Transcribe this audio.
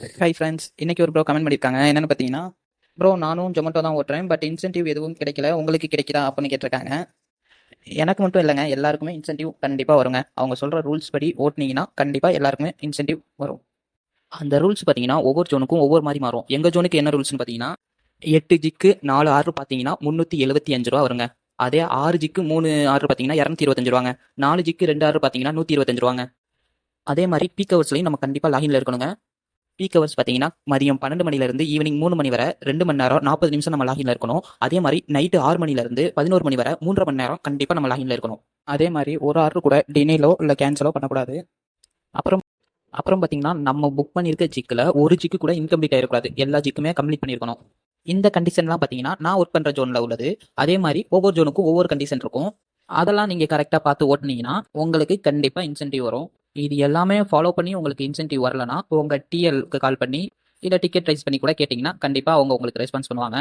Hi friends இன்னைக்கு ஒரு bro comment பண்ணியிருக்காங்க என்னென்னு பார்த்தீங்கன்னா ப்ரோ நானும் ஜொமேட்டோ தான் ஓட்டுறேன். பட் இன்சென்டிவ் எதுவும் கிடைக்கல. உங்களுக்கு கிடைக்குதா அப்படின்னு கேட்டிருக்காங்க. எனக்கு மட்டும் இல்லைங்க. எல்லாருக்குமே இன்சென்டிவ் கண்டிப்பாக வருங்க. அவங்க சொல்கிற ரூல்ஸ் படி ஓட்டுனீங்கன்னா கண்டிப்பாக எல்லாருக்குமே இன்சென்டிவ் வரும். அந்த ரூல்ஸ் பார்த்தீங்கன்னா ஒவ்வொரு ஜோனுக்கும் ஒவ்வொரு மாதிரி மாறும். எங்கள் ஜோனுக்கு என்ன ரூல்ஸ்னு பார்த்தீங்கன்னா எட்டு ஜிக்கு நாலு ஆறு பார்த்தீங்கன்னா முந்நூற்றி எழுபத்தி அஞ்சு ரூபா வருங்க. அதே ஆறு ஜிக்கு மூணு ஆறு பார்த்தீங்கன்னா இரநூத்தி இருபத்தஞ்சு ரூபாங்க. நாலு ஜிக்கு ரெண்டு ஆறு பார்த்தீங்கன்னா நூற்றி இருபத்தஞ்சு ரூபாங்க. அதே மாதிரி பீக் ஹவர்ஸ்லையும் நம்ம கண்டிப்பாக லாகின்ல இருக்கணுங்க. பீக் ஹவர்ஸ் பார்த்தீங்கன்னா மதியம் பன்னெண்டு மணிலேருந்து ஈவினிங் மூணு மணி வரை ரெண்டு மணி நேரம் நாற்பது நிமிஷம் நம்ம லாகின்ல இருக்கணும். அதே மாதிரி நைட்டு ஆறு மணிலேருந்து பதினோரு மணி வரை மூன்றரை மணி நேரம் கண்டிப்பாக நம்ம லாகின்ல இருக்கணும். அதே மாதிரி ஒரு ஆர்டர் கூட டினேலோ இல்லை கேன்சலோ பண்ணக்கூடாது. அப்புறம் அப்புறம் பார்த்தீங்கன்னா நம்ம புக் பண்ணியிருக்க ஜிக்கில் ஒரு ஜிக்கு கூட இன்கம்ப்ளீட் ஆகிடக்கூடாது எல்லா ஜிக்குமே கம்ப்ளீட் பண்ணியிருக்கணும் இந்த கண்டிஷன்லாம் பார்த்தீங்கன்னா நான் ஒர்க் பண்ணுற ஜோனில் உள்ளது. அதே மாதிரி ஒவ்வொரு ஜோனுக்கும் ஒவ்வொரு கண்டிஷன் இருக்கும். அதெல்லாம் நீங்கள் கரெக்டாக பார்த்து ஓட்டுனீங்கன்னா உங்களுக்கு கண்டிப்பாக இன்சென்டிவ் வரும். இது எல்லாமே ஃபாலோ பண்ணி உங்களுக்கு இன்சென்டிவ் வரலனா உங்கள் டிஎல்க்கு கால் பண்ணி இல்லை டிக்கெட் ரைஸ் பண்ணி கூட கேட்டிங்கன்னா கண்டிப்பாக அவங்க உங்களுக்கு ரெஸ்பான்ஸ் பண்ணுவாங்க.